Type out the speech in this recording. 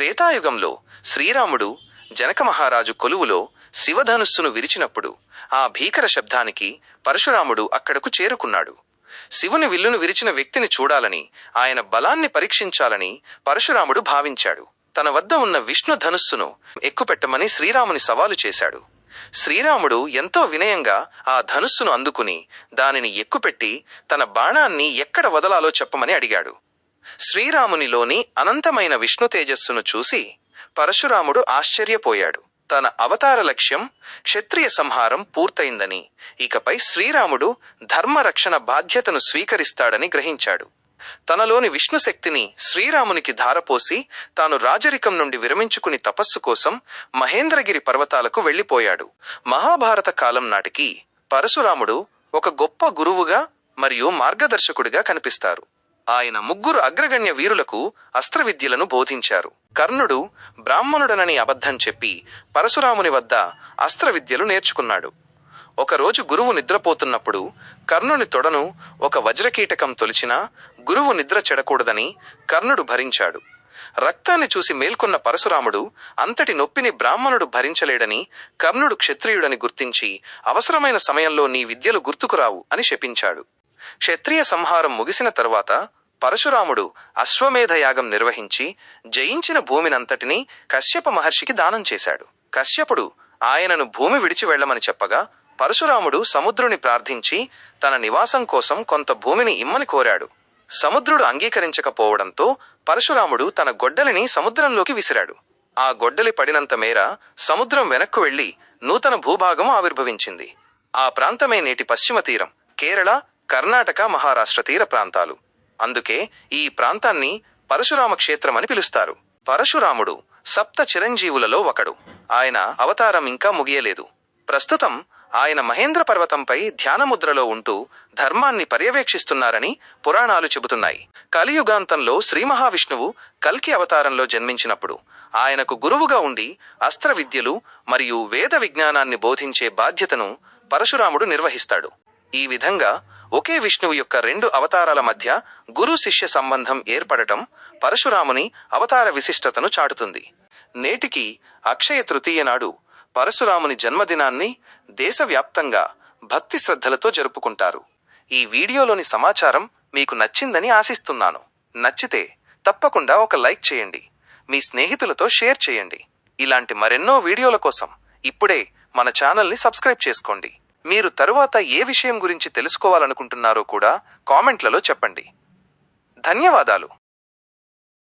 త్రేతాయుగంలో శ్రీరాముడు జనక మహారాజు కొలువులో శివధనుస్సును విరిచినప్పుడు ఆ భీకర శబ్దానికి పరశురాముడు అక్కడకు చేరుకున్నాడు. శివుని విల్లును విరిచిన వ్యక్తిని చూడాలని ఆయన బలాన్ని పరీక్షించాలని పరశురాముడు భావించాడు. తన వద్ద ఉన్న విష్ణు ధనుస్సును ఎక్కుపెట్టమని శ్రీరాముని సవాలు చేశాడు. శ్రీరాముడు ఎంతో వినయంగా ఆ ధనుస్సును అందుకుని దానిని ఎక్కుపెట్టి తన బాణాన్ని ఎక్కడ వదలాలో చెప్పమని అడిగాడు. శ్రీరామునిలోని అనంతమైన విష్ణు తేజస్సును చూసి పరశురాముడు ఆశ్చర్యపోయాడు. తన అవతార లక్ష్యం క్షత్రియ సంహారం పూర్తయిందని ఇకపై శ్రీరాముడు ధర్మరక్షణ బాధ్యతను స్వీకరిస్తాడని గ్రహించాడు. తనలోని విష్ణుశక్తిని శ్రీరామునికి ధారపోసి తాను రాజరికం నుండి విరమించుకుని తపస్సు కోసం మహేంద్రగిరి పర్వతాలకు వెళ్ళిపోయాడు మహాభారత కాలం నాటికి పరశురాముడు ఒక గొప్ప గురువుగా మరియు మార్గదర్శకుడిగా కనిపిస్తారు. ఆయన ముగ్గురు అగ్రగణ్య వీరులకు అస్త్ర విద్యలను బోధించారు. కర్ణుడు బ్రాహ్మణుడనని అబద్ధం చెప్పి పరశురాముని వద్ద అస్త్ర విద్యలు నేర్చుకున్నాడు. ఒకరోజు గురువు నిద్రపోతున్నప్పుడు కర్ణుని తొడను ఒక వజ్రకీటకం తొలిచినా గురువు నిద్ర చెడకూడదని కర్ణుడు భరించాడు. రక్తాన్ని చూసి మేల్కొన్న పరశురాముడు అంతటి నొప్పిని బ్రాహ్మణుడు భరించలేడని కర్ణుడు క్షత్రియుడని గుర్తించి అవసరమైన సమయంలో నీ విద్యలు గుర్తుకురావు అని శపించాడు. క్షత్రియ సంహారం ముగిసిన తరువాత పరశురాముడు అశ్వమేధ యాగం నిర్వహించి జయించిన భూమినంతటినీ కశ్యప మహర్షికి దానం చేశాడు. కశ్యపుడు ఆయనను భూమి విడిచి వెళ్ళమని చెప్పగా పరశురాముడు సముద్రుని ప్రార్థించి తన నివాసం కోసం కొంత భూమిని ఇమ్మని కోరాడు. సముద్రుడు అంగీకరించకపోవడంతో పరశురాముడు తన గొడ్డలిని సముద్రంలోకి విసిరాడు. ఆ గొడ్డలి పడినంత మేర సముద్రం వెనక్కు వెళ్ళి నూతన భూభాగం ఆవిర్భవించింది. ఆ ప్రాంతమే నేటి పశ్చిమ తీరం కేరళ కర్ణాటక మహారాష్ట్ర తీర ప్రాంతాలు. అందుకే ఈ ప్రాంతాన్ని పరశురామ క్షేత్రం అని పిలుస్తారు. పరశురాముడు సప్త చిరంజీవులలో ఒకడు. ఆయన అవతారం ఇంకా ముగియలేదు. ప్రస్తుతం ఆయన మహేంద్ర పర్వతంపై ధ్యానముద్రలో ఉంటూ ధర్మాన్ని పర్యవేక్షిస్తున్నారని పురాణాలు చెబుతున్నాయి. కలియుగాంతంలో శ్రీ మహావిష్ణువు కల్కి అవతారంలో జన్మించినప్పుడు ఆయనకు గురువుగా ఉండి అస్త్ర విద్యలు మరియు వేద విజ్ఞానాన్ని బోధించే బాధ్యతను పరశురాముడు నిర్వహిస్తాడు. ఈ విధంగా ఒకే విష్ణువు యొక్క రెండు అవతారాల మధ్య గురు శిష్య సంబంధం ఏర్పడటం పరశురాముని అవతార విశిష్టతను చాటుతుంది. నేటికి అక్షయ తృతీయ నాడు పరశురాముని జన్మదినాన్ని దేశవ్యాప్తంగా భక్తి శ్రద్ధలతో జరుపుకుంటారు. ఈ వీడియోలోని సమాచారం మీకు నచ్చిందని ఆశిస్తున్నాను. నచ్చితే తప్పకుండా ఒక లైక్ చేయండి. మీ స్నేహితులతో షేర్ చేయండి. ఇలాంటి మరెన్నో వీడియోల కోసం ఇప్పుడే మన ఛానల్ని సబ్స్క్రైబ్ చేసుకోండి. మీరు తరువాత ఏ విషయం గురించి తెలుసుకోవాలనుకుంటున్నారో కూడా కామెంట్లలో చెప్పండి. ధన్యవాదాలు.